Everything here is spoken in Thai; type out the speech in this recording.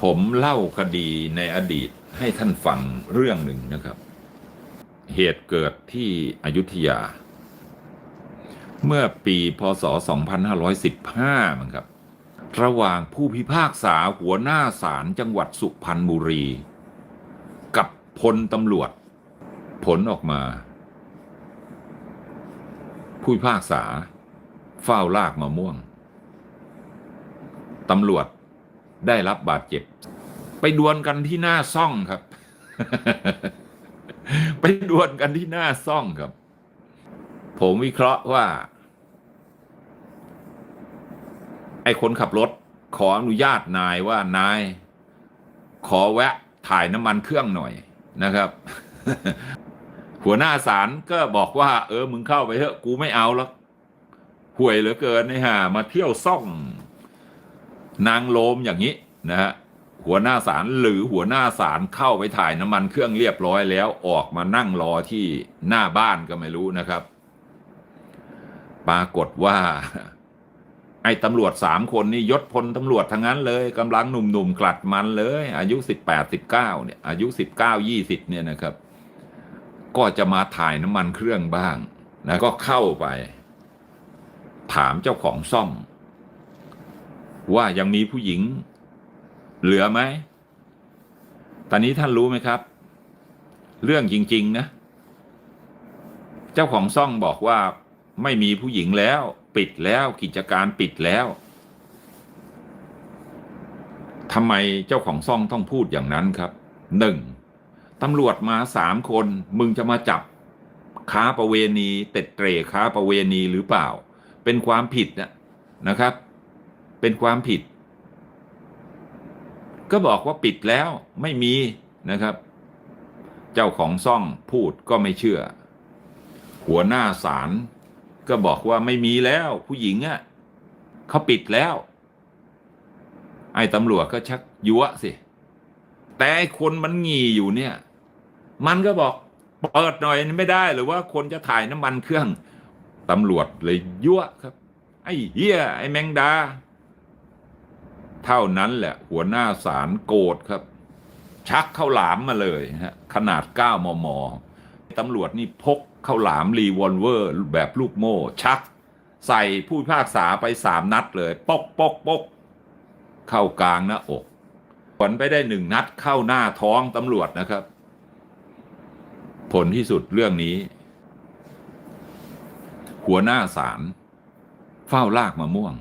ผมเล่าคดีในอดีตให้ท่านฟังเรื่องหนึ่งนะครับ เหตุเกิดที่อยุธยา เมื่อปีพศ 2515มั้งครับ ระหว่างผู้พิพากษาหัวหน้าศาลจังหวัดสุพรรณบุรี กับพลตำรวจ ผลออกมา ผู้พิพากษา เฝ้าลากมะม่วงตำรวจ ได้รับบาดเจ็บ ไปดวลกันที่หน้าซ่องครับ ไปดวลกันที่หน้าซ่องครับ ผมวิเคราะห์ว่า ไอ้คนขับรถขออนุญาตนายว่านาย ขอแวะถ่ายน้ำมันเครื่องหน่อยนะครับ หัวหน้าศาลก็บอกว่า เออมึงเข้าไปเถอะกูไม่เอาแล้วห่วยเหลือเกินนี่ฮะมาเที่ยวซ่อง นางโลมอย่างนี้นะฮะหัวหน้าศาลหรือหัวหน้าศาลเข้าไปถ่ายน้ำมันเครื่องเรียบร้อยแล้วออกมานั่งรอที่หน้าบ้านก็ไม่รู้นะครับ ปรากฏว่า ไอ้ตำรวจสามคนนี่ยศพลตำรวจทั้งนั้นเลยกำลังหนุ่มๆกลัดมันเลย อายุสิบแปดสิบเก้าเนี่ยอายุสิบเก้ายี่สิบเนี่ยนะครับ ก็จะมาถ่ายน้ำมันเครื่องบ้างนะก็เข้าไป ถามเจ้าของซ่อม ว่ายังมีผู้หญิง เหลือไหม ตอนนี้ท่านรู้ไหมครับ เรื่องจริง ๆ นะ เจ้าของซ่องบอกว่าไม่มีผู้หญิงแล้ว ปิดแล้วกิจการปิดแล้วทำไมเจ้าของซ่องต้องพูดอย่างนั้นครับหนึ่งตำรวจมาสามคน มึงจะมาจับ ค้าประเวณี เต็ดเตร่ค้าประเวณีหรือเปล่า เป็นความผิดนะนะครับ เป็นความผิด ก็บอกว่าปิดแล้วไม่มีนะครับ เจ้าของซ่องพูดก็ไม่เชื่อ หัวหน้าศาลก็บอกว่าไม่มีแล้วผู้หญิงอะ่ะเขาปิดแล้ว ไอ้ตำรวจก็ชักยั่วสิ แต่ไอ้คนมันงีอยู่เนี่ย มันก็บอกเปิดหน่อยไม่ได้หรือว่าคนจะถ่ายน้ำมันเครื่องตำรวจเลยยั่วครับ ไอ้เฮียไอ้แมงดา เท่านั้นแหละหัวหน้าศาลโกรธครับ ชักเข้าหลามมาเลยฮะขนาด 9 มม ตำรวจนี่พกเข้าหลามรีวอลเวอร์แบบลูกโม่ ชัก ใส่ผู้พากษาไปสามนัดเลยปกปกปกเข้ากลางหน้าอกผลไปได้หนึ่งนัดเข้าหน้าท้องตำรวจนะครับ ผลที่สุดเรื่องนี้ หัวหน้าศาลเฝ้าลากมะม่วง